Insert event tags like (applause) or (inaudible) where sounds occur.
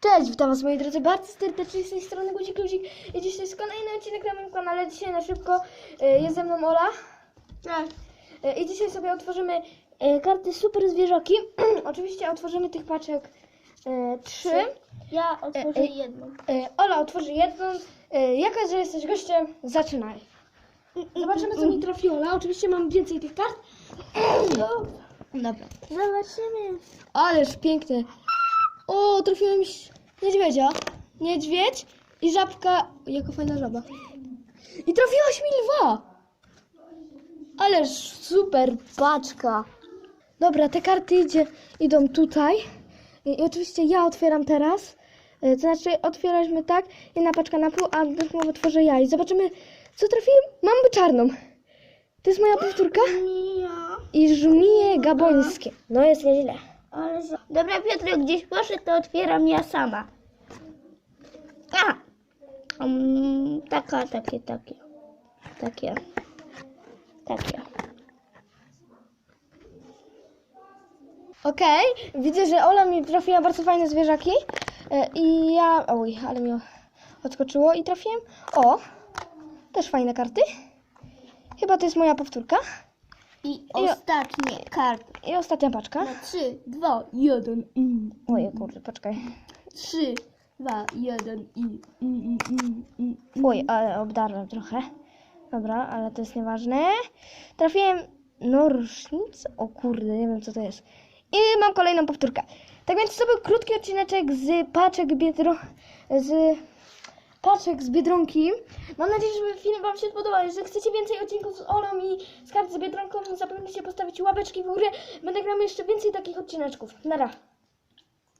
Cześć, witam was moi drodzy bardzo serdecznie z tej strony Guzik Luzik i dzisiaj jest kolejny odcinek na moim kanale, dzisiaj na szybko e, jest ze mną Ola. E, i dzisiaj sobie otworzymy e, karty super zwierzaki, (clears throat) oczywiście otworzymy tych paczek trzy, Ja otworzę jedną. Ola otworzy jedną, jaka, że jesteś gościem, zaczynaj. Zobaczymy co mi trafi Ola, oczywiście mam więcej tych kart, (clears throat) dobra. Zobaczymy. Ależ piękne. O, trafiłem niedźwiedzia. Niedźwiedź i żabka. Jaka fajna żaba. I trafiłaś mi lwa. Ależ super paczka. Dobra, te karty idzie, idą tutaj. I, I oczywiście ja otwieram teraz. E, To znaczy otwieraliśmy tak, jedna paczka na pół, a drugą otworzę ja. I zobaczymy, co trafiłem. Mam czarną. To jest moja powtórka. I żmije gabońskie. No jest nieźle. Ale za... Dobra, Piotr, gdzieś poszedł, to otwieram ja sama. A! Um, taka, takie, takie. Takie. Takie. Okej, widzę, że Ola mi trafiła bardzo fajne zwierzaki e, i ja... Oj, ale mi odskoczyło i trafiłem... O, też fajne karty. Chyba to jest moja powtórka. I ostatnie karty. I ostatnia paczka. Na 3, 2, 1 i. Oj, kurde, poczekaj. 3, 2, 1 i. i, i, i, i. Oj, ale obdarłem trochę. Dobra, ale to jest nieważne. Trafiłem... No, rusznicę? O kurde, nie wiem co to jest. I mam kolejną powtórkę. Tak więc to był krótki odcineczek z paczek Biedro... z paczek z Biedronki. Mam nadzieję, że film Wam się spodobał. Jeżeli chcecie więcej odcinków z Olą i z kart z Biedronką, zapomnijcie postawić łapeczki w górę. Będę grał jeszcze więcej takich odcineczków. Nara.